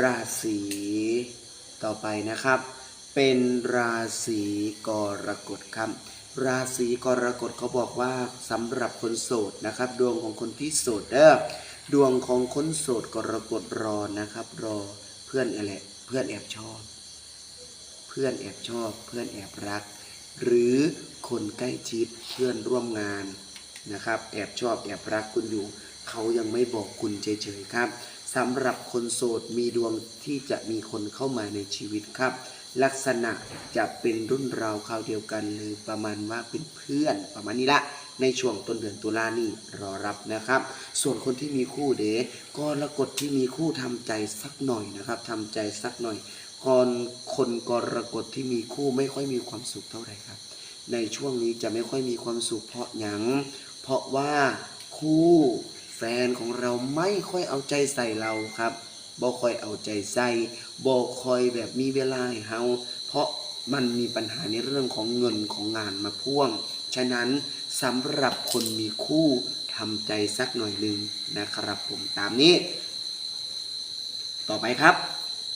ราศีต่อไปนะครับ เป็นราศีกรกฎครับ ราศีกรกฎเขาบอกว่าสำหรับคนโสดนะครับ ดวงของคนที่โสดเด้อดวงของคนโสดกรกฎรอนะครับ รอเพื่อนอะไรเพื่อนแอบชอบ เพื่อนแอบชอบ เพื่อนแอบรัก หรือคนใกล้ชิดเพื่อนร่วมงานนะครับ แอบชอบแอบรักคุณอยู่ เขายังไม่บอกคุณเฉยๆครับ สำหรับคนโสดมีดวงที่จะมีคนเข้ามาในชีวิตครับ ลักษณะจะเป็นรุ่นราวคราวเดียวกันหรือประมาณว่าเป็นเพื่อนประมาณนี้ละในช่วงต้นเดือนตุลานี่รอรับนะครับ ส่วนคนที่มีคู่เดก็ละกดที่มีคู่ทำใจสักหน่อยนะครับทำใจสักหน่อยก่อนคนกรกฎที่มีคู่ไม่ค่อยมีความสุขเท่าไหร่ครับ ในช่วงนี้จะไม่ค่อยมีความสุขเพราะหยังเพราะว่าคู่ แฟนของเราไม่ค่อยเอาใจใส่เราครับบ่ค่อยเอาใจใส่บ่ค่อยแบบมีเวลาให้เฮาเพราะมันมีปัญหาในเรื่องของเงินของงานมาพ่วง ฉะนั้นสำหรับคนมีคู่ทำใจสักหน่อยหนึ่งนะครับผมตามนี้ ต่อไปครับ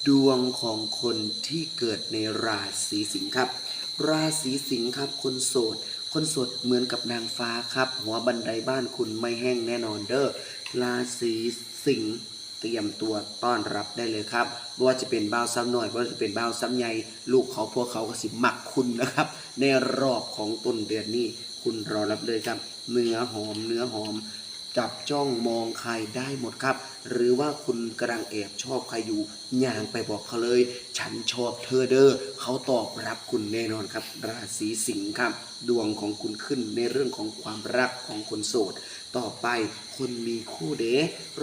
ดวงของคนที่เกิดในราศีสิงห์ครับ ราศีสิงห์ครับคนโสด คนสดเหมือนกับนางฟ้าครับ หัวบันไดบ้านคุณไม่แห้งแน่นอนเด้อราศีสิงห์เตรียมตัวต้อนรับได้เลยครับไม่ว่าจะเป็นบ้าวซ้ำหน่อยไม่ว่าจะเป็นบ้าวซ้ำใหญ่ลูกเขาพวกเขาก็สิหมักคุณนะครับ ในรอบของต้นเดือนนี้คุณรอรับเลยครับ เนื้อหอมเนื้อหอม จับจ้องมองใครได้หมดครับ หรือว่าคุณกำลังแอบชอบใครอยู่ย่างไปบอกเขาเลย ฉันชอบเธอเด้อเขาตอบรับคุณแน่นอนครับ ราศีสิงห์ครับ ดวงของคุณขึ้นในเรื่องของความรักของคนโสด ต่อไปคนมีคู่เด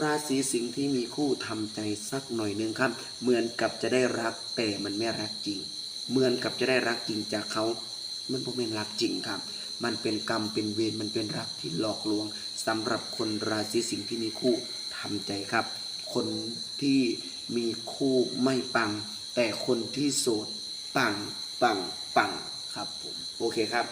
ราศีสิงห์ที่มีคู่ทำใจสักหน่อยนึงครับ เหมือนกับจะได้รักแต่มันไม่รักจริง เหมือนกับจะได้รักจริงจากเขามันบ่เป็นรักจริงครับ มันเป็นกรรมเป็นเวรมันเป็นรักที่หลอกลวงสำหรับคนราศีสิงห์ที่มีคู่ทำใจครับ คนที่มีคู่ไม่ปัง แต่คนที่โสดปังปังปังครับผมโอเคครับ